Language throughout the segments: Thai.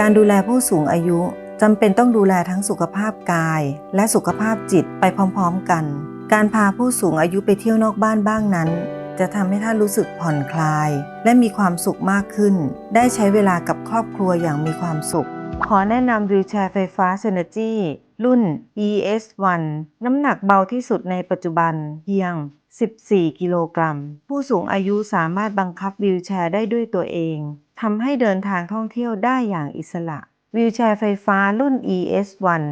การดูแลผู้สูงอายุจำเป็นต้องดูแลทั้งสุขภาพกาย และสุขภาพจิตไปพร้อมๆกัน การพาผู้สูงอายุไปเที่ยวนอกบ้านบ้างนั้น จะทำให้ท่านรู้สึกผ่อนคลาย และมีความสุขมากขึ้น ได้ใช้เวลากับครอบครัวอย่างมีความสุข ขอแนะนำวิวแชร์ไฟฟ้า Synergy รุ่น ES1 น้ำหนักเบาที่สุดในปัจจุบันเพียง 14 กิโลกรัม ผู้สูงอายุสามารถบังคับวิวแชร์ได้ด้วยตัวเองทำให้เดินทางท่องเที่ยวได้อย่างอิสระวิวแชร์ไฟฟ้ารุ่น ES1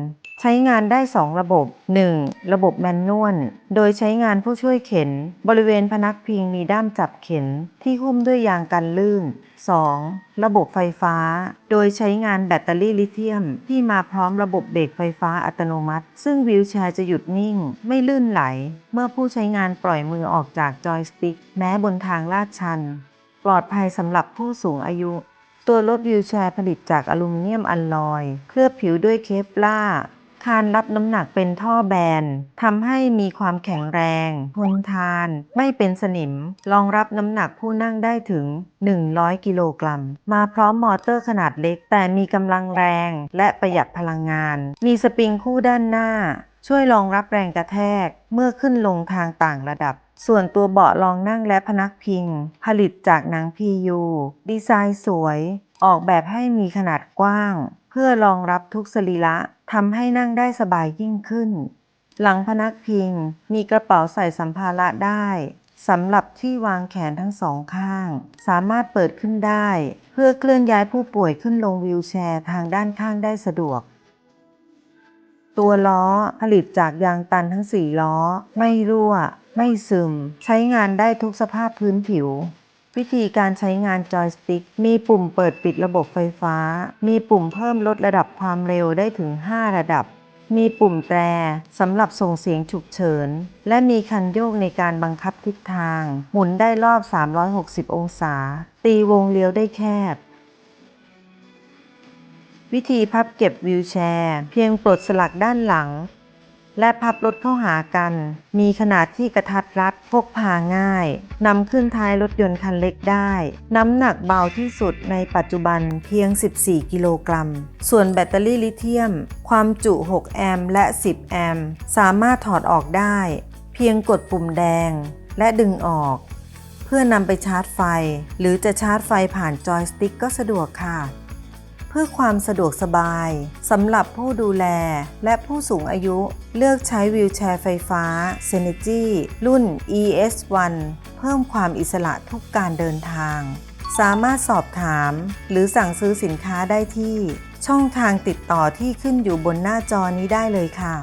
ใช้งานได้ 2 ระบบ 1. ระบบแมนนวล โดยใช้งานผู้ช่วยเข็น บริเวณพนักพิงมีด้ามจับเข็นที่หุ้มด้วยยางกันลื่น 2. ระบบไฟฟ้า โดยใช้งานแบตเตอรี่ลิเธียม ที่มาพร้อมระบบเบรกไฟฟ้าอัตโนมัติ ซึ่งวิวแชร์จะหยุดนิ่ง ไม่ลื่นไหล เมื่อผู้ใช้งานปล่อยมือออกจากจอยสติ๊กแม้บนทางลาดชัน ปลอดภัยสำหรับผู้สูงอายุ ตัวรถวิวแชร์ผลิตจากอลูมิเนียมอัลลอย เคลือบผิวด้วยเคปลา คานรับน้ำหนักเป็นท่อแบนทำให้มีความแข็งแรง ทนทาน ไม่เป็นสนิม รองรับน้ำหนักผู้นั่งได้ถึง 100 กิโลกรัม มาพร้อมมอเตอร์ขนาดเล็ก แต่มีกำลังแรง และประหยัดพลังงาน มีสปริงคู่ด้านหน้า ช่วยรองรับแรงกระแทก เมื่อขึ้นลงทางต่างระดับส่วนตัวเบาะรองนั่งและพนักพิง ผลิตจากหนัง PU ดีไซน์สวย ออกแบบให้มีขนาดกว้าง เพื่อรองรับทุกสรีระทำให้นั่งได้สบายยิ่งขึ้น หลังพนักพิงมีกระเป๋าใส่สัมภาระได้สำหรับที่วางแขนทั้งสองข้าง สามารถเปิดขึ้นได้ เพื่อเคลื่อนย้ายผู้ป่วยขึ้นลงวีลแชร์ทางด้านข้างได้สะดวก ตัวล้อผลิตจากยางตันทั้ง4ล้อ ไม่รั่ว ไม่ซึม ใช้งานได้ทุกสภาพพื้นผิว วิธีการใช้งานจอยสติ๊ก มีปุ่มเปิดปิดระบบไฟฟ้า มีปุ่มเพิ่มลดระดับความเร็วได้ถึง 5 ระดับ มีปุ่มแตรสำหรับส่งเสียงฉุกเฉิน และมีคันโยกในการบังคับทิศทาง หมุนได้รอบ 360 องศา ตีวงเลี้ยวได้แคบ วิธีพับเก็บวิวแชร์ เพียงปลดสลักด้านหลัง และพับรถเข้าหากัน มีขนาดที่กระทัดรัดพกพาง่าย นำขึ้นท้ายรถยนต์คันเล็กได้ น้ำหนักเบาที่สุดในปัจจุบันเพียง 14 กิโลกรัม ส่วนแบตเตอรี่ลิเธียม ความจุ 6 แอมป์และ 10 แอมป์ สามารถถอดออกได้ เพียงกดปุ่มแดง และดึงออก เพื่อนำไปชาร์จไฟ หรือจะชาร์จไฟผ่านจอยสติ๊กก็สะดวกค่ะ เพื่อความสะดวกสบายสำหรับผู้ดูแลและผู้สูงอายุเลือกใช้วิวแชร์ไฟฟ้า s e n e r g y รุ่น ES1 เพิ่มความอิสระทุกการเดินทาง สามารถสอบถาม หรือสั่งซื้อสินค้าได้ที่ ช่องทางติดต่อที่ขึ้นอยู่บนหน้าจอนี้ได้เลยค่ะ